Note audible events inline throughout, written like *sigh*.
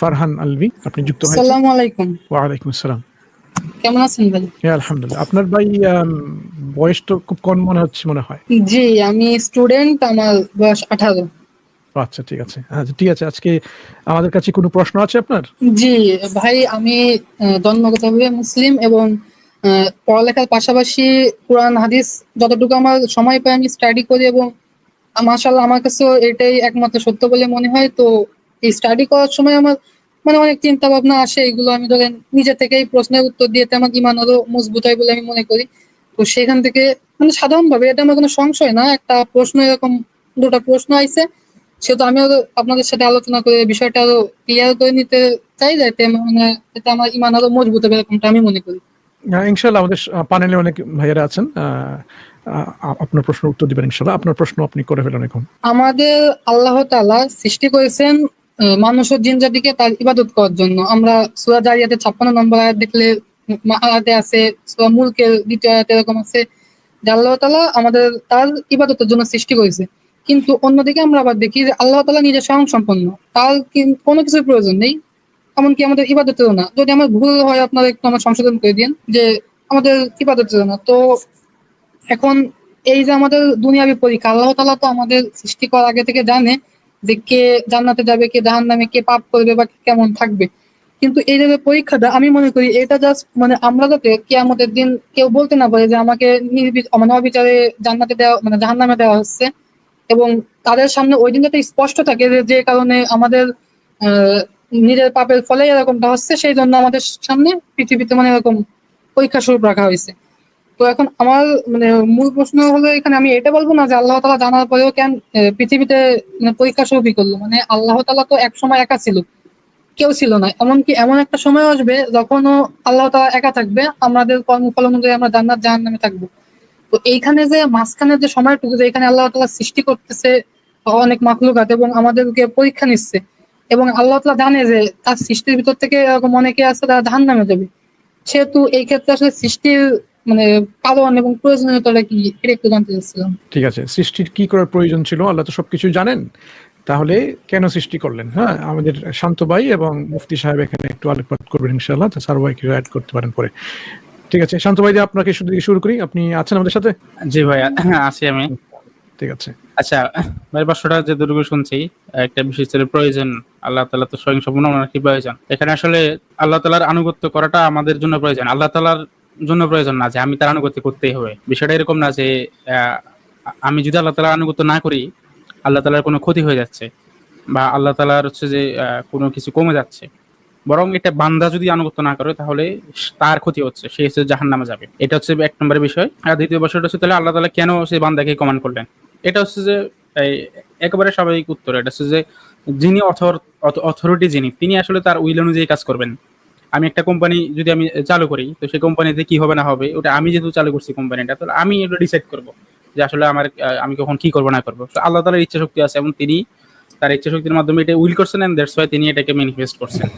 ফারহান আলভি আপনি যুক্ত হয়েছেন? আসসালামু আলাইকুম। ওয়ালাইকুম আসসালাম। কেমন আছেন ভাই? হ্যাঁ আলহামদুলিল্লাহ। আপনার ভাই বয়স তো খুব কম মনে হচ্ছে মনে হয়। জি আমি স্টুডেন্ট আমার বয়স আঠারো। ও, আচ্ছা ঠিক আছে। আচ্ছা ঠিক আছে আজকে আমাদের কাছে কোনো প্রশ্ন আছে আপনার? জি ভাই আমি জন্মগতভাবে মুসলিম এবং পড়ালেখার পাশাপাশি কোরআন হাদিস যতটুকু আমার সময় পাই আমি স্টাডি করি এবং মাশাল্লাহ আমার কাছেও এটাই একমাত্র সত্য বলে মনে হয়। তো এই স্টাডি করার সময় আমার মানে অনেক চিন্তা ভাবনা আসে এগুলো আমি ধরেন নিজে থেকেই প্রশ্নের উত্তর দিয়ে আমার ইমান আরও মজবুত হয় বলে আমি মনে করি। তো সেখান থেকে মানে সাধারণভাবে এটা আমার কোনো সংশয় না একটা প্রশ্ন এরকম দুটা প্রশ্ন আইছে সেহেতু আমিও আপনাদের সাথে আলোচনা করে বিষয়টা আরও ক্লিয়ার করে নিতে চাই যাতে মানে এটা আমার ইমান আরও মজবুত হবে এরকমটা আমি মনে করি। ইনশাল্লাহ আমাদের প্যানেলে অনেক ভাইয়েরা আছেন আপনার প্রশ্নের উত্তর দিবেন ইনশাল্লাহ আপনার প্রশ্ন আপনি করে ফেলেন এখন। আমাদের আল্লাহ তাআলা সৃষ্টি করেছেন মানুষ ও জিন জাতিকে তার ইবাদত করার জন্য। আমরা সূরা জারিয়াতে ছাপ্পান্ন নম্বর আয়াত দেখলে আয়াতে আছে, সূরা মুলকের দ্বিতীয় আয়াতে এরকম আছে, যে আল্লাহ তালা আমাদের তার ইবাদতের জন্য সৃষ্টি করেছে। কিন্তু অন্যদিকে আমরা আবার দেখি যে আল্লাহ তালা নিজে স্বয়ং সম্পন্ন তার কোনো কিছুর প্রয়োজন নেই, এমনকি আমাদের ইবাদতেরও না। যদি আমার ভুল হয়, আপনারা একটু আমার সংশোধন করে দিন যে আমাদের ইবাদতেরও না। তো এখন এই যে আমাদের দুনিয়াবি পরীক্ষা, আল্লাহ তালা তো আমাদের সৃষ্টি করার আগে থেকে জানে যে কে জান্নাতে যাবে, কে জাহান নামে কে পাপ করবে বা কেমন থাকবে। কিন্তু এই যে পরীক্ষাটা, আমি মনে করি এটা জাস্ট মানে আমরা যাতে কেয়ামতের দিন কেউ বলতে না পারে যে আমাকে মানে অবিচারে জান্নাতে দেওয়া মানে জাহান নামে দেওয়া হচ্ছে। এবং তাদের সামনে ওই দিন যাতে স্পষ্ট থাকে যে যে কারণে আমাদের নিজের পাপের ফলে এরকমটা হচ্ছে, সেই জন্য আমাদের সামনে পৃথিবীতে মানে এরকম পরীক্ষা স্বরূপ রাখা হয়েছে। তো এখন আমার মানে মূল প্রশ্ন হলো এখানে আমি এটা বলব না যে আল্লাহ তালা জানার পরেও কেন পৃথিবীতে মানে পরীক্ষা স্বরূপই করল? মানে আল্লাহ তালা তো এক সময় একা ছিল। কেউ ছিল না। এমনকি এমন একটা সময় আসবে যখনও আল্লাহ তালা একা থাকবে, আমাদের কর্মফল অনুযায়ী আমরা জান্নাত জাহান নামে থাকব। তো এইখানে যে মাঝখানে যে সময়টুকু যে এখানে আল্লাহ তালা সৃষ্টি করতেছে, অনেক মাখলুকাত এবং আমাদেরকে পরীক্ষা নিচ্ছে, এবং আল্লাহ তালা জানে যে তার সৃষ্টির ভিতর থেকে এরকম অনেকে আছে, তারা ধান নামে যাবে। সেহেতু এই ক্ষেত্রে আসলে সৃষ্টির মানে কারণ এবং প্রয়োজনীয়তাটা কি এটা একটু জানতে চাচ্ছিলাম। ঠিক আছে সৃষ্টির কি করার প্রয়োজন ছিল? আল্লাহ তো সবকিছু জানেন। তাহলে কেন সৃষ্টি করলেন? হ্যাঁ আমাদের শান্ত ভাই এবং মুফতি সাহেব এখানে একটু আলোকপাত করবেন ইনশাআল্লাহ তো স্যার ভাইকে অ্যাড করতে পারেন পরে। ঠিক আছে শান্ত ভাই দিয়ে আপনাকে শুরু থেকে শুরু করি। আপনি আছেন আমাদের সাথে? জি ভাই আছি আমি। ঠিক আছে। আচ্ছা ভাই পাঁচশোটা যে দুর্গ শুনছি একটা বিশেষ প্রয়োজন আল্লাহ তালা তো স্বয়ং সম্পূর্ণ কি প্রয়োজন এখানে আসলে আল্লাহ তালার আনুগত্য করাটা আমাদের জন্য প্রয়োজন। আল্লাহ তালার জন্য প্রয়োজন না যে আমি তার আনুগত্য করতেই হবে। বিষয়টা এরকম না যে আমি যদি আল্লাহ তালার আনুগত্য না করি, আল্লাহ তালার কোনো ক্ষতি হয়ে যাচ্ছে বা আল্লাহ তালার হচ্ছে যে কোনো কিছু কমে যাচ্ছে। বরং এটা বান্দা যদি আনুগত্য না করে, তাহলে তার ক্ষতি হচ্ছে, সে হচ্ছে জাহান নামে যাবে। এটা হচ্ছে এক নম্বরের বিষয়। আর দ্বিতীয় বিষয়টা হচ্ছে তাহলে আল্লাহ তালা কেন সেই বান্দাকে কমান্ড করলেন? এটা হচ্ছে যে একেবারে স্বাভাবিক উত্তর। এটা হচ্ছে যে, যিনি অথর অথরিটি যিনি, তিনি আসলে তার উইল অনুযায়ী কাজ করবেন। আমি একটা কোম্পানি যদি আমি চালু করি, তো সেই কোম্পানিতে কি হবে না হবে, ওটা আমি যেহেতু চালু করছি কোম্পানিটা তাহলে আমি এটা ডিসাইড করব যে আসলে আমার আমি কখন কি করব না করব। তো আল্লাহ তালার ইচ্ছা শক্তি আছে এবং তিনি তার ইচ্ছা শক্তির মাধ্যমে এটা উইল করছেন ওয়াই তিনি এটাকে ম্যানিফেস্ট করছেন।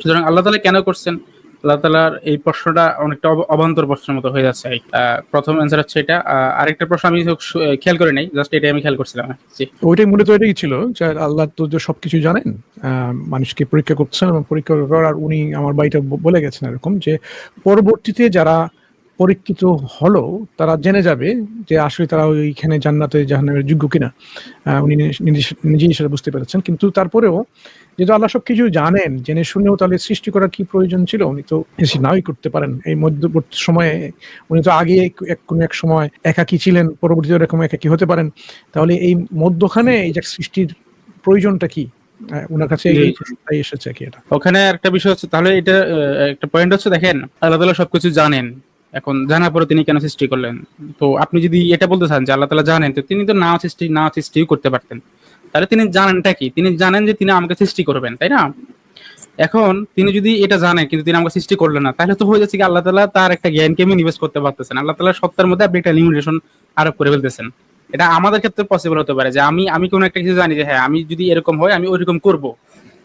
সুতরাং আল্লাহ তালা কেন করছেন? আল্লাহ তালার এই প্রশ্নটা অনেকটা অব- অবান্তর প্রশ্নের মতো হয়ে যাচ্ছে। প্রথম অ্যান্সার হচ্ছে এটা। আরেকটা প্রশ্ন আমি খেয়াল করে নাই জাস্ট এটাই আমি খেয়াল করছিলাম। ওইটাই মূলত এটাই ছিল যে আল্লাহ তো সবকিছু জানেন মানুষকে পরীক্ষা করছেন এবং পরীক্ষা করার উনি আমার বাড়িটা বলে গেছেন এরকম যে পরবর্তীতে যারা পরীক্ষিত হলো তারা জেনে যাবে যে আসলে তারা ওইখানে জান্নাতে জাহান্নামের যোগ্য কিনা। উনি নিজে- নিজেই সেটা বুঝতে পেরেছেন। কিন্তু তারপরেও যেহেতু আল্লাহ সবকিছু জানেন জেনে শুনেও তাহলে সৃষ্টি করার কি প্রয়োজন ছিল? উনি তো বেশি নাই করতে পারেন। এই মধ্যবর্তী সময়ে উনি তো আগে এক- কোনো এক সময় একাকী ছিলেন পরবর্তীতে এরকম একাকী হতে পারেন। তাহলে এই মধ্যখানে এই যে সৃষ্টির প্রয়োজনটা কি? ওনার কাছে এসেছে কি এটা। ওখানে একটা বিষয় হচ্ছে তাহলে এটা একটা পয়েন্ট হচ্ছে দেখেন আল্লাহ তালা সবকিছু জানেন। এখন জানার পরে তিনি কেন সৃষ্টি করলেন? তো আপনি যদি এটা বলতে চান যে আল্লাহ তালা জানেন, তো তিনি তো না সৃষ্টি না সৃষ্টিও করতে পারতেন। তাহলে তিনি জানেনটা কি? তিনি জানেন যে তিনি আমাকে সৃষ্টি করবেন, তাই না? এখন তিনি যদি এটা জানেন, কিন্তু তিনি আমাকে সৃষ্টি করলেন না, তাহলে তো হয়ে যাচ্ছে কি আল্লাহ তালা তার একটা জ্ঞানকে আমি নিবেশ করতে পারতেছেন। আল্লাহ তালা সত্তার মধ্যে আপনি একটা লিমিটেশন আরোপ করে ফেলতেছেন। এটা আমাদের ক্ষেত্রে পসিবল হতে পারে যে আমি আমি কোনো একটা কিছু জানি যে হ্যাঁ আমি যদি এরকম হয়, আমি ওইরকম করব।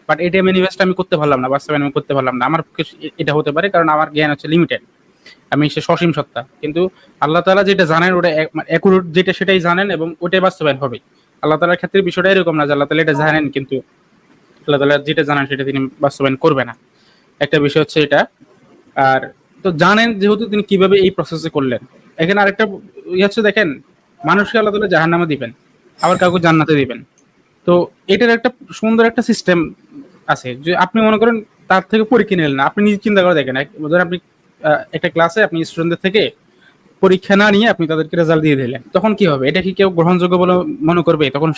বাট এটা ম্যানিফেস্ট আমি করতে পারলাম না, বাস্তবায়ন আমি করতে পারলাম না। আমার এটা হতে পারে কারণ আমার জ্ঞান হচ্ছে লিমিটেড আমি সে সসীম সত্তা। কিন্তু আল্লাহ তালা যেটা জানেন, ওটা অ্যাকুরেট যেটা সেটাই জানেন এবং ওটাই বাস্তবায়ন হবে। আল্লাহ তালার ক্ষেত্রে বিষয়টা এরকম না যে আল্লাহ তালা এটা জানেন, কিন্তু আল্লাহ তালা যেটা জানেন সেটা তিনি বাস্তবায়ন করবে না। একটা বিষয় হচ্ছে এটা। আর তো জানেন যেহেতু তিনি কীভাবে এই প্রসেসে করলেন। এখানে আরেকটা ইয়ে হচ্ছে, দেখেন, মানুষকে আল্লাহ তালা জাহান নামে দিবেন, আবার কাউকে জান্নাতে দিবেন। তো এটার একটা সুন্দর একটা সিস্টেম আছে। যে আপনি মনে করেন তার থেকে পরীক্ষা নিলেন না, আপনি নিজে চিন্তা করে দেখেন। ধরেন আপনি একটা ক্লাসে আপনি স্টুডেন্টদের থেকে পরীক্ষা না নিয়ে আপনি তাদেরকে রেজাল্ট দিয়ে দিলেন। তখন কি হবে? এটা কি কেউ গ্রহণযোগ্য বলে মনে করবে? তখন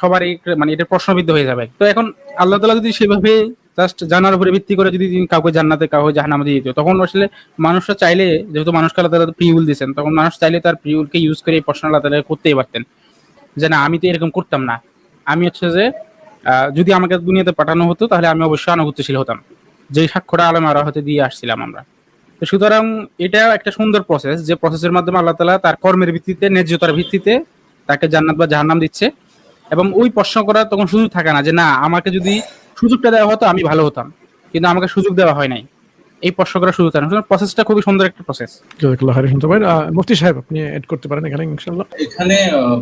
সবারই মানে এটা প্রশ্নবিদ্ধ হয়ে যাবে। তো এখন আল্লাহ তালা যদি সেভাবে জাস্ট জানার উপরে ভিত্তি করে যদি কাউকে জান্নাতে, কাউকে জাহান্নামে দিয়ে দিত, তখন আসলে মানুষরা চাইলে, যেহেতু মানুষকে আল্লাহ তালা প্রিউল দিয়েছেন, তখন মানুষ চাইলে তার প্রিউলকে ইউজ করে এই প্রশ্ন আল্লাহ তালা করতেই পারতেন। যে না, আমি তো এরকম করতাম না। আমি হচ্ছে যে যদি আমাকে দুনিয়াতে পাঠানো হতো, তাহলে আমি অবশ্যই আনুগত্যশীল হতাম। যেই সাক্ষ্যটা আলম আরা হতে দিয়ে আসছিলাম আমরা। তো সুতরাং এটা একটা সুন্দর প্রসেস যে প্রসেসের মাধ্যমে আল্লাহ তালা তার কর্মের ভিত্তিতে ন্যায্যতার ভিত্তিতে তাকে জান্নাত বা জাহান্নাম দিচ্ছে। এবং ওই প্রশ্ন করার তখন সুযোগ থাকে না যে না আমাকে যদি সুযোগটা দেওয়া হতো আমি ভালো হতাম। কিন্তু আমাকে সুযোগ দেওয়া হয় নাই। এই প্রশ্ন করার সুযোগ থাকে না। প্রসেসটা খুবই সুন্দর একটা প্রসেস জাজাকাল্লাহ খাইর শুনতে পারেন। আহ, মুফতি সাহেব আপনি এড করতে পারেন এখানে ইনশাআল্লাহ। এখানে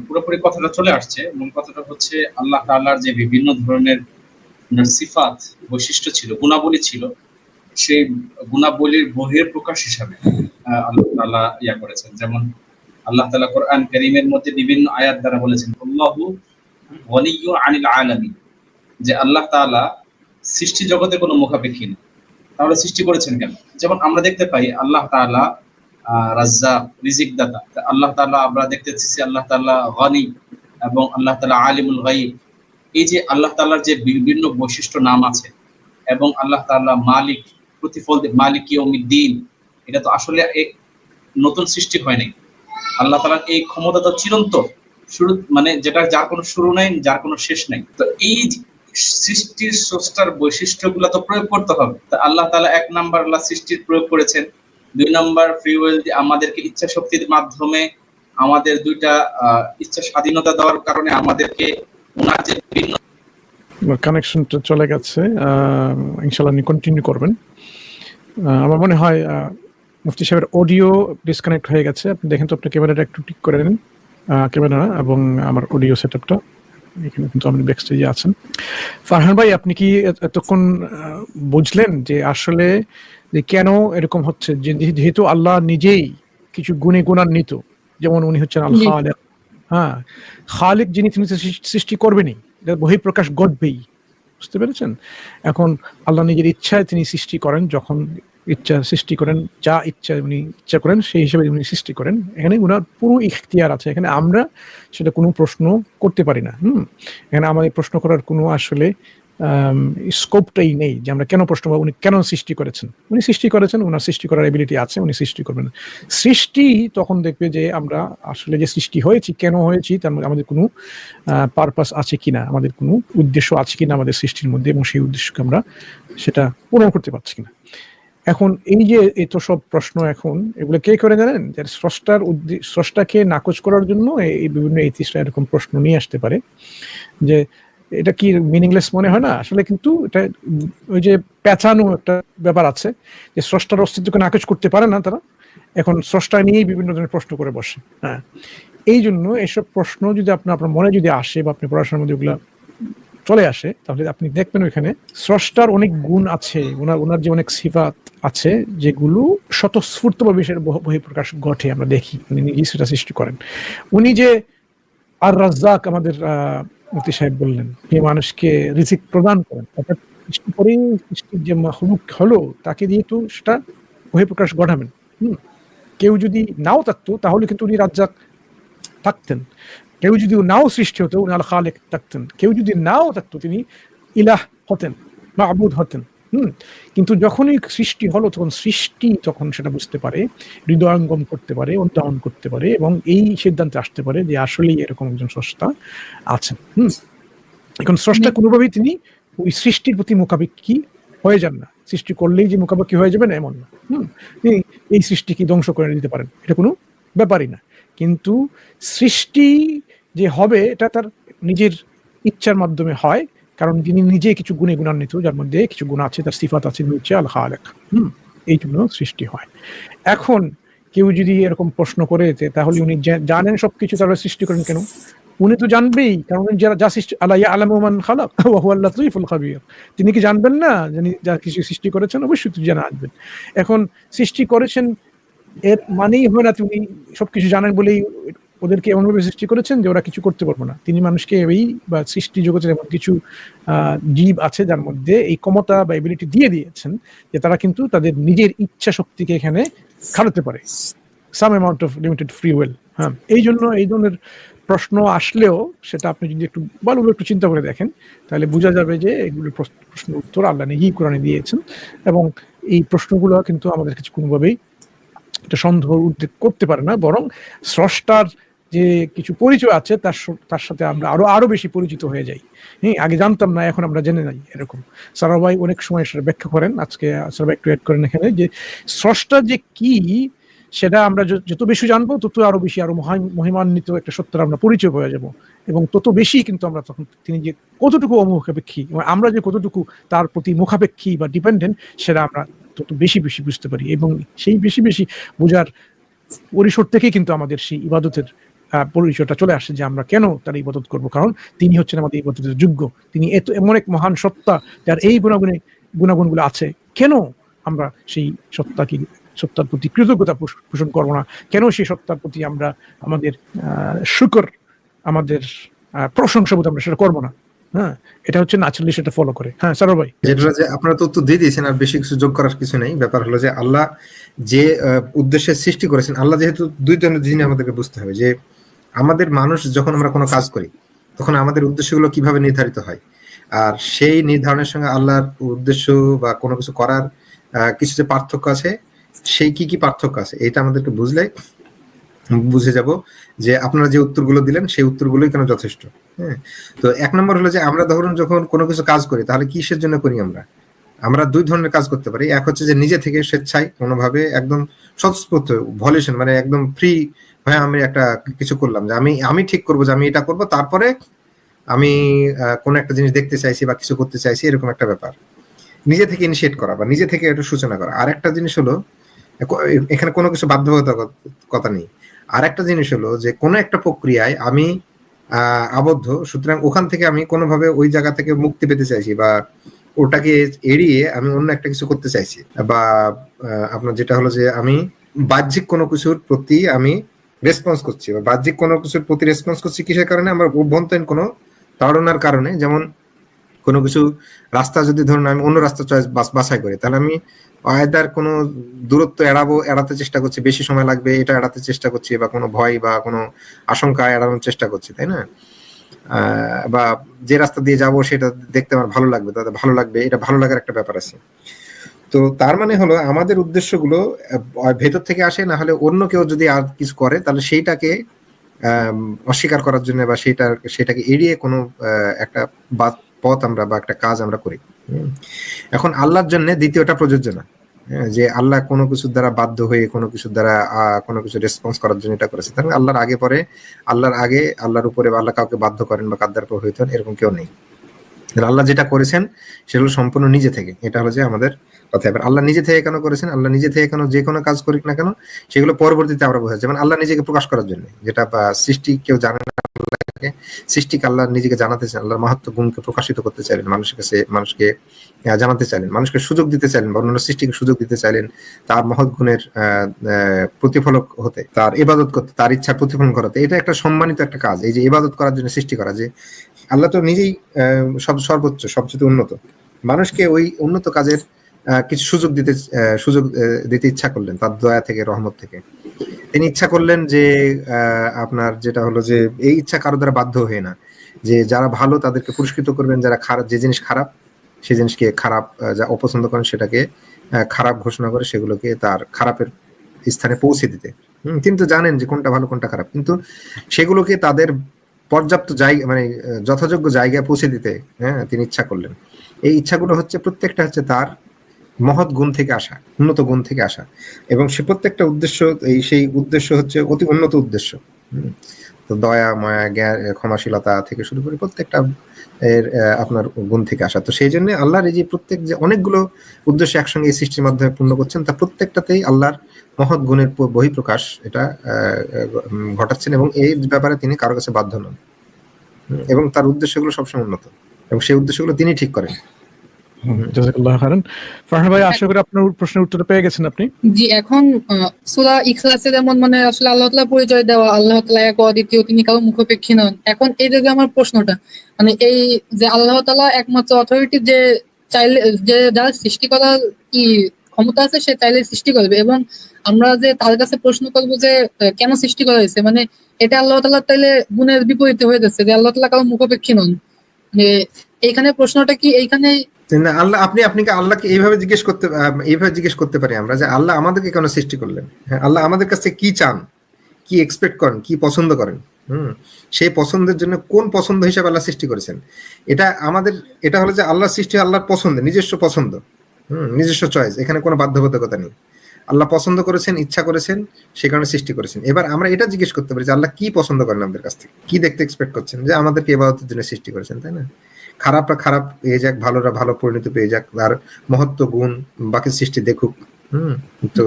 পুরোপুরি কথাটা চলে আসছে মূল কথাটা হচ্ছে আল্লাহ তাআলার যে বিভিন্ন ধরনের সিফাত বৈশিষ্ট্য ছিল গুণাবলী ছিল সেই গুণাবলীর বহির প্রকাশ হিসাবে আল্লাহ তাআলা ইয়া করেছেন। যেমন আল্লাহ তাআলা কোরআন কারীমের মধ্যে বিভিন্ন আয়াত দ্বারা বলেছেন আল্লাহু ওয়ালিয়্যু আনিল আলামিন যে আল্লাহ তাআলা সৃষ্টি জগতে কোনো মুখাপেক্ষী না তাহলে সৃষ্টি করেছেন কেন? যেমন আমরা দেখতে পাই আল্লাহ তাআলা আহ, রাজ্জাক রিজিক দাতা আল্লাহ তাআলা আমরা দেখতে পাচ্ছি আল্লাহ তাআলা গনি এবং আল্লাহ তাআলা আলিমুল গায়ব। এই যে আল্লাহ তাআলার যে বিভিন্ন বৈশিষ্ট্য নাম আছে এবং আল্লাহ তাআলা মালিক প্রতিফল দে- মালিক ইয়ৌমিদ্দিন এটা তো আসলে এক নতুন সৃষ্টি হয় নাই। আল্লাহ তাআলার এই ক্ষমতা তো চিরন্তন। শুরু মানে যেটা যার কোনো শুরু নাই, যার কোনো শেষ নাই। তো এই সৃষ্টির স্রষ্টার বৈশিষ্ট্যগুলো তো প্রয়োগ করতে হবে। তা আল্লাহ তাআলা এক নাম্বার আল্লাহ সৃষ্টির প্রয়োগ করেছেন। দুই নাম্বার ফ্রি উইল আমাদেরকে ইচ্ছা শক্তির মাধ্যমে আমাদের দুইটা ইচ্ছা স্বাধীনতা দেওয়ার কারণে আমাদেরকে ওনার যে বিভিন্ন কানেকশনটা চলে গেছে। আপনি কন্টিনিউ করবেন। আমার মনে হয় মুফতি সাহেবের অডিও ডিসকানেক্ট হয়ে গেছে। আপনি দেখেন তো আপনার ক্যামেরাটা একটু ঠিক করে নিন। ক্যামেরা এবং আমার অডিও সেট আপটা এখানে কিন্তু আপনি ব্যাকস্টেজে আছেন। ফারহান ভাই আপনি কি এতক্ষণ বুঝলেন যে আসলে যে কেন এরকম হচ্ছে? যেহেতু আল্লাহ নিজেই কিছু গুণে গুণান্বিত যেমন উনি হচ্ছেন আল খালেক হ্যাঁ খালিক যিনি তিনি সৃষ্টি- সৃষ্টি করবেনই এটা বহিঃপ্রকাশ ঘটবেই। বুঝতে পেরেছেন? এখন আল্লাহ নিজের ইচ্ছায় তিনি সৃষ্টি করেন, যখন ইচ্ছা সৃষ্টি করেন, যা ইচ্ছা উনি ইচ্ছা করেন, সেই হিসেবে উনি সৃষ্টি করেন। এখানে উনার পুরো ইখতিয়ার আছে। এখানে আমরা সেটা কোনো প্রশ্ন করতে পারি না, হুম? এখানে আমাদের প্রশ্ন করার কোনো আসলে স্কোপটাই নেই যে আমরা কেন প্রশ্ন উনি কেন সৃষ্টি করেছেন? উনি সৃষ্টি করেছেন, ওনার সৃষ্টি করার এবিলিটি আছে, উনি সৃষ্টি করবেন সৃষ্টি তখন দেখবে যে আমরা আসলে যে সৃষ্টি হয়েছি, কেন হয়েছি, তার মধ্যে আমাদের কোনো পারপাস আছে কিনা, আমাদের কোনো উদ্দেশ্য আছে কিনা আমাদের সৃষ্টির মধ্যে এবং সেই উদ্দেশ্যকে আমরা সেটা পূরণ করতে পারছি কিনা। এখন এই যে এত সব প্রশ্ন এখন, এগুলো কে করে জানেন? যে স্রষ্টার স্রষ্টাকে নাকচ করার জন্য এই বিভিন্ন এইতিসরা এরকম প্রশ্ন নিয়ে আসতে পারে যে এটা কি মিনিংলেস মনে হয় না? আসলে কিন্তু এটা ওই যে পেঁচানো একটা ব্যাপার আছে যে স্রষ্টার অস্তিত্বকে নাকচ করতে পারে না তারা। এখন স্রষ্টা নিয়েই বিভিন্ন ধরনের প্রশ্ন করে বসে। হ্যাঁ। এই জন্য এইসব প্রশ্ন যদি আপনার আপনার মনে যদি আসে বা আপনি পড়াশোনার মধ্যে ওগুলা চলে আসে তাহলে আপনি দেখবেন ওইখানে স্রষ্টার অনেক গুণ আছে। ওনার ওনার যে অনেক সিফাত আছে যেগুলো স্বতঃস্ফূর্তভাবে সেটা বহ- বহিঃপ্রকাশ ঘটে আমরা দেখি। উনি নিজেই সেটা সৃষ্টি করেন। উনি যে আর রাজ্জাক আমাদের আহ, মুফতি সাহেব বললেন যে মানুষকে রিজিক প্রদান করেন, অর্থাৎ সৃষ্টি করেই সৃষ্টির যে মাহলুক হলো, তাকে দিয়ে তো সেটা বহিঃপ্রকাশ ঘটাবেন হুম, কেউ যদি নাও থাকতো, তাহলে কিন্তু উনি রাজ্জাক থাকতেন। কেউ যদি নাও সৃষ্টি হতো, উনি আল খালেক থাকতেন। কেউ যদি নাও থাকতো, তিনি ইলাহ হতেন মাহবুদ হতেন। হুম কিন্তু যখনই সৃষ্টি হলো তখন সৃষ্টি তখন সেটা বুঝতে পারে হৃদয়ঙ্গম করতে পারে উদ্যাপন করতে পারে এবং এই সিদ্ধান্তে আসতে পারে যে আসলেই এরকম একজন স্রষ্টা আছেন। হুম এখন স্রষ্টা কোনোভাবেই তিনি ওই সৃষ্টির প্রতি মোকাবিকি হয়ে যান না। সৃষ্টি করলেই যে মোকাবিকি হয়ে যাবেন এমন না। হুম তিনি এই সৃষ্টিকে ধ্বংস করে দিতে পারেন এটা কোনো ব্যাপারই না। কিন্তু সৃষ্টি যে হবে এটা তার নিজের ইচ্ছার মাধ্যমে হয় কারণ তিনি নিজে কিছু গুণে গুণান্বিত, যার মধ্যে কিছু গুণ আছে, তার সিফাত আছে হচ্ছে আল খালেক হুম, এই জন্য সৃষ্টি হয়। এখন কেউ যদি এরকম প্রশ্ন করে তাহলে উনি জানেন সবকিছু, তাহলে সৃষ্টি করেন কেন? উনি তো জানবেই, কারণ উনি যারা, যা সৃষ্টি আল্লাহ আলাম মান খালাক *laughs* ওয়া হুয়া লাতীফুল খাবির। তিনি কি জানবেন না যিনি যা কিছু সৃষ্টি করেছেন, অবশ্যই তিনি জানা আসবেন। এখন সৃষ্টি করেছেন, এর মানেই হয় না তিনি সবকিছু জানেন বলেই ওদেরকে এমনভাবে সৃষ্টি করেছেন যে ওরা কিছু করতে পারব না। তিনি মানুষকে এই, বা সৃষ্টি জগতের এমন কিছু জীব আছে যার মধ্যে এই ক্ষমতা বা এবিলিটি দিয়ে দিয়েছেন যে তারা কিন্তু তাদের নিজের ইচ্ছা শক্তিকে এখানে খাটাতে পারে। Some amount of limited free will হ্যাঁ। এই জন্য এই ধরনের প্রশ্ন আসলেও সেটা আপনি যদি একটু ভালোভাবে একটু চিন্তা করে দেখেন, তাহলে বোঝা যাবে যে প্রশ্ন- প্রশ্নের উত্তর আল্লাহ নিজেই কোরআনে দিয়েছেন এবং এই প্রশ্নগুলো কিন্তু আমাদের কাছে কোনোভাবেই এটা সন্দেহ উদ্রেক করতে পারে না, বরং স্রষ্টার যে কিছু পরিচয় আছে, তার তার সাথে আমরা আরও আরও বেশি পরিচিত হয়ে যাই। হ্যাঁ আগে জানতাম না, এখন আমরা জেনে যাই এরকম। সারাভাই অনেক সময় সেটা ব্যাখ্যা করেন, আজকে সারাভাই একটু অ্যাড করেন এখানে যে, স্রষ্টা যে কি, সেটা আমরা যত বেশি জানব, তত আরও বেশি আরও মহিমান্বিত একটা সত্যের আমরা পরিচয় হয়ে যাব। এবং তত বেশি কিন্তু আমরা তখন তিনি যে কতটুকু অমুখাপেক্ষী আমরা যে কতটুকু তার প্রতি মুখাপেক্ষী বা ডিপেন্ডেন্ট সেটা আমরা তত বেশি বেশি বুঝতে পারি। এবং সেই বেশি বেশি বোঝার পরিসর থেকেই কিন্তু আমাদের সেই ইবাদতের পরিচয়টা চলে আসে যে আমরা কেন তার ইবাদত করব? কারণ তিনি হচ্ছেন আমাদের ইবাদতের যোগ্য। তিনি এত, এমন এক মহান সত্তা যার এই গুণাগুণে, গুণাগুণগুলো আছে। কেন আমরা সেই সত্তাকে, সত্তার প্রতি কৃতজ্ঞতা পোষণ করব না? কেন সেই সত্তার প্রতি আমরা আমাদের শুকর, আমাদের প্রশংসা বোধ আমরা সেটা করব না? হ্যাঁ এটা হচ্ছে ন্যাচারালি সেটা ফলো করে। হ্যাঁ সারো ভাই। যেটা যে আপনারা তো দিয়ে দিয়েছেন আর বেশি কিছু যোগ করার কিছু নেই, ব্যাপার হলো যে আল্লাহ যে উদ্দেশ্যে সৃষ্টি করেছেন, আল্লাহ যেহেতু দুই ধরনের জিনিস আমাদেরকে বুঝতে হবে যে আমাদের মানুষ যখন আমরা কোনো কাজ করি, তখন আমাদের উদ্দেশ্যগুলো কীভাবে নির্ধারিত হয়? আর সেই নির্ধারণের সঙ্গে আল্লাহর উদ্দেশ্য বা কোনো কিছু করার কিছু যে পার্থক্য আছে, সেই কি কি পার্থক্য আছে? এটা আমাদেরকে বুঝলে বুঝে যাব যে আপনারা যে উত্তরগুলো দিলেন, সেই উত্তরগুলোই কেন যথেষ্ট? হ্যাঁ? তো এক নম্বর হলো যে আমরা ধরুন যখন কোনো কিছু কাজ করি, তাহলে কিসের জন্য করি আমরা? আমরা দুই ধরনের কাজ করতে পারি। এক হচ্ছে যে নিজে থেকে স্বেচ্ছায় কোনোভাবে একদম স্বতঃস্ফূর্ত ভলিউশন মানে একদম ফ্রি হয়ে আমি একটা কিছু করলাম যে আমি আমি ঠিক করব যে আমি এটা করব, তারপরে আমি কোনো একটা জিনিস দেখতে চাইছি বা কিছু করতে চাইছি, এরকম একটা ব্যাপার। নিজে থেকে ইনিশিয়েট করা বা নিজে থেকে একটু সূচনা করা। আর একটা জিনিস হলো এখানে কোনো কিছু বাধ্যবাধকতা নেই। আর একটা জিনিস হলো যে কোনো একটা প্রক্রিয়ায় আমি আবদ্ধ, সুতরাং ওখান থেকে আমি কোনোভাবে ওই জায়গা থেকে মুক্তি পেতে চাইছি বা ওটাকে এড়িয়ে আমি অন্য একটা কিছু করতে চাইছি। বা আপনার যেটা হলো যে আমি বাহ্যিক কোনো কিছুর প্রতি আমি রেসপন্স করছি বা বাহ্যিক কোনো কিছুর প্রতি রেসপন্স করছি কিসের কারণে? আমার অভ্যন্তরীণ কোনো তাড়নার কারণে। যেমন কোনো কিছু রাস্তা যদি ধরুন আমি অন্য রাস্তা চয়েস বাস বাছাই করি, তাহলে আমি আয়দার কোনো দূরত্ব এড়াবো, এড়াতে চেষ্টা করছি, বেশি সময় লাগবে, এটা এড়াতে চেষ্টা করছি বা কোনো ভয় বা কোনো আশঙ্কা এড়ানোর চেষ্টা করছি, তাই না? বা যে রাস্তা দিয়ে যাব সেটা দেখতে আমার ভালো লাগবে তাদের ভালো লাগবে, এটা ভালো লাগার একটা ব্যাপার আছে। তো তার মানে হলো আমাদের উদ্দেশ্যগুলো ভেতর থেকে আসে, না হলে অন্য কেউ যদি আর কিছু করে, তাহলে সেইটাকে অস্বীকার করার জন্য বা সেটা সেটাকে এড়িয়ে কোনো একটা পথ আমরা বা একটা কাজ আমরা করি। এখন আল্লাহর জন্য দ্বিতীয়টা প্রযোজ্য না। যে আল্লাহ কোনো কিছুর দ্বারা বাধ্য হয়ে কোনো কিছুর দ্বারা কোনো কিছু রেসপন্স করার জন্য এটা করেছে। তাহলে আল্লাহর আগে পরে, আল্লাহর আগে আল্লাহর উপরে আল্লাহ কাউকে বাধ্য করেন বা কাদ্দার প্রভাবিত হন, এরকম কেউ নেই। আল্লাহ যেটা করেছেন সেগুলো সম্পূর্ণ নিজে থেকে। এটা হলো যে আমাদের কথা। এবার আল্লাহ নিজে থেকে কেন করেছেন? আল্লাহ নিজে থেকে কেন যে কোনো কাজ করি না কেন, সেগুলো পরবর্তীতে আমরা বোঝা যেমন আল্লাহ নিজেকে প্রকাশ করার জন্য, যেটা সৃষ্টি কেউ জানে না। আল্লাহকে সৃষ্টিকে আল্লাহ নিজেকে জানাতে চান, আল্লাহর মাহাত্ম গুণকে প্রকাশিত করতে চাইলেন, মানুষের কাছে, মানুষকে জানাতে চাইলেন, মানুষকে সুযোগ দিতে চাইলেন, বা অন্যান্য সৃষ্টিকে সুযোগ দিতে চাইলেন, তার মহৎ গুণের প্রতিফলক হতে, তার ইবাদত করতে, তার ইচ্ছার প্রতিফলন করাতে, এটা একটা সম্মানিত একটা কাজ, এই যে ইবাদত করার জন্য সৃষ্টি করা, যে আল্লাহ তো নিজেই সব সর্বোচ্চ, সবচেয়ে উন্নত। মানুষকে ওই উন্নত কাজের কিছু সুযোগ দিতে সুযোগ দিতে ইচ্ছা করলেন, তার দয়া থেকে, রহমত থেকে। তিনি ইচ্ছা করলেন যে আপনার যেটা হলো যে, এই ইচ্ছা কারও দ্বারা বাধ্য হয়ে না। যে যারা ভালো তাদেরকে পুরস্কৃত করবেন, যারা খারাপ, যে জিনিস খারাপ, সেই জিনিসকে খারাপ যা অপছন্দ করেন সেটাকে খারাপ ঘোষণা করে সেগুলোকে তার খারাপের স্থানে পৌঁছে দিতে। কিন্তু জানেন যে কোনটা ভালো, কোনটা খারাপ। কিন্তু সেগুলোকে তাদের পর্যাপ্ত জায়গা মানে যথাযোগ্য জায়গায় পৌঁছে দিতে হ্যাঁ তিনি ইচ্ছা করলেন। এই ইচ্ছাগুলো হচ্ছে, প্রত্যেকটা হচ্ছে তার মহৎ গুণ থেকে আসা, উন্নত গুণ থেকে আসা। এবং সে প্রত্যেকটা উদ্দেশ্য, এই সেই উদ্দেশ্য হচ্ছে অতি উন্নত উদ্দেশ্য। তো দয়া, মায়া, জ্ঞান, ক্ষমাশীলতা থেকে শুরু করে প্রত্যেকটা এর আপনার গুণ থেকে আসা। তো সেই জন্য আল্লাহর এই যে প্রত্যেক যে অনেকগুলো উদ্দেশ্য একসঙ্গে এই সৃষ্টির মাধ্যমে পূর্ণ করছেন, তা প্রত্যেকটাতেই আল্লাহর মহৎ গুণের বহিঃপ্রকাশ এটা ঘটাচ্ছেন এবং এই ব্যাপারে তিনি কারও কাছে বাধ্য নন। এবং তার উদ্দেশ্যগুলো সবসময় উন্নত। এবং সেই উদ্দেশ্যগুলো তিনি ঠিক করেন। মানে তিনি আমার প্রশ্নটা মানে এই যে আল্লাহ একমাত্র সৃষ্টি করার কি ক্ষমতা আছে, সে চাইলে সৃষ্টি করবে। এবং আমরা যে তার কাছে প্রশ্ন করব যে কেন সৃষ্টি করা হয়েছে? মানে এটা আল্লাহ তালা তাইলে গুণের বিপরীতে হয়ে যাচ্ছে, যে আল্লাহ তালা কারও মুখপেক্ষী নন। যে এইখানে প্রশ্নটা কি এইখানে আল্লাহ আপনি আপনাকে আল্লাহকে এইভাবে জিজ্ঞেস করতে এইভাবে জিজ্ঞেস করতে পারি আমরা যে আল্লাহ আমাদেরকে কেন সৃষ্টি করলেন? হ্যাঁ, আল্লাহ আমাদের কাছ কি চান? কি এক্সপেক্ট করেন? কি পছন্দ করেন? হুম সেই পছন্দের জন্য কোন পছন্দ হিসাবে আল্লাহ সৃষ্টি করেছেন? এটা আমাদের এটা হলো যে আল্লাহ সৃষ্টি আল্লাহর পছন্দ নিজস্ব পছন্দ। হুম নিজস্ব চয়েস এখানে কোনো বাধ্যবাধকতা নেই। আল্লাহ পছন্দ করেছেন ইচ্ছা করেছেন সে কারণে সৃষ্টি করেছেন। এবার আমরা এটা জিজ্ঞেস করতে পারি যে আল্লাহ কি পছন্দ করেন আমাদের কাছ থেকে? কি দেখতে এক্সপেক্ট করছেন? যে আমাদেরকে এবাদতের জন্য সৃষ্টি করেছেন তাই না? খারাপরা খারাপ পেয়ে যাক ভালোরা ভালো পরিণতি পেয়ে যাক তার মহত্ব গুণ বাকি সৃষ্টি দেখুক।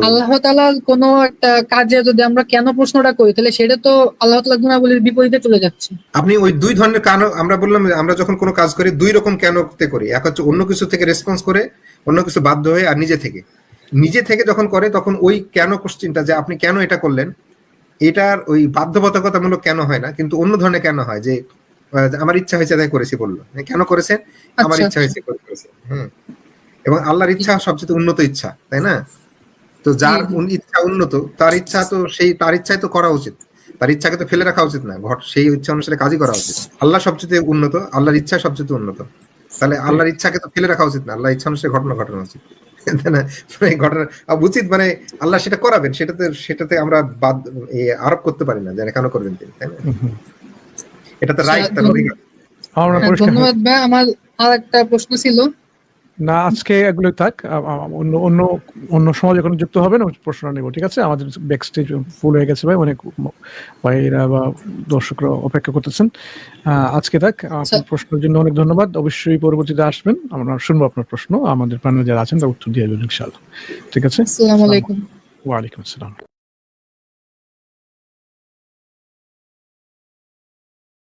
আল্লাহ তালার কোনো একটা কাজে যদি আমরা কেন প্রশ্নটা করি তাহলে সেটা তো আল্লাহ তালা গুণাবলীর বিপরীতে চলে যাচ্ছে। আপনি ওই দুই ধরনের কেন আমরা বললাম আমরা যখন কোনো কাজ করি দুই রকম কেনতে করি? এক হচ্ছে অন্য কিছু থেকে রেসপন্স করে অন্য কিছু বাধ্য হয়ে আর নিজে থেকে। নিজে থেকে যখন করে তখন ওই কেন কোশ্চিনটা যে আপনি কেন এটা করলেন এটার ওই বাধ্যবাধকতামূলক কেন হয় না কিন্তু অন্য ধরনের কেন হয়? যে আমার ইচ্ছা হয়েছে তাই করেছি বলল। কেন করেছেন? আমার আচ্ছা, ইচ্ছা হয়েছে করে করেছে। হ্যাঁ এবং আল্লাহর ইচ্ছা সবচেয়ে উন্নত ইচ্ছা তাই না? তো যার হুম, হুম। ইচ্ছা উন্নত তার ইচ্ছা তো সেই তার ইচ্ছাই তো করা উচিত। তার ইচ্ছাকে তো ফেলে রাখা উচিত না ঘট সেই ইচ্ছা অনুসারে কাজই করা উচিত। আল্লাহ সবচেয়ে উন্নত আল্লাহর ইচ্ছা সবচেয়ে উন্নত। তাহলে আল্লাহর ইচ্ছাকে তো ফেলে রাখা উচিত না আল্লাহ ইচ্ছা অনুসারে ঘটনা ঘটানো উচিত। তাই না? মানে ঘটনা উচিত মানে আল্লাহ সেটা করাবেন সেটাতে সেটাতে আমরা বাদ আরোপ করতে পারি না যে কেন করবেন তিনি তাই না? এটা তো রাইট তার অধিকার আমরা হ্যাঁ, পরিষ্কার ধন্যবাদ ভাই আমার আর একটা প্রশ্ন ছিল। না আজকে এগুলো থাক। অন্য অন্য অন্য সময় যখন যুক্ত হবে না প্রশ্ন নেব ঠিক আছে? আমাদের ব্যাক স্টেজ ফুল হয়ে গেছে ভাই অনেক ভাইরা বা দর্শকরা অপেক্ষা করতেছেন। আজকে থাক আপনার প্রশ্নের জন্য অনেক ধন্যবাদ। অবশ্যই পরবর্তীতে আসবেন আমরা শুনব আপনার প্রশ্ন। আমাদের প্যানেলে যারা আছেন তারা উত্তর দিয়ে দেবেন ইনশাআল্লাহ। ঠিক আছে? আসসালামু আলাইকুম। ওয়ালাইকুম আসসালাম।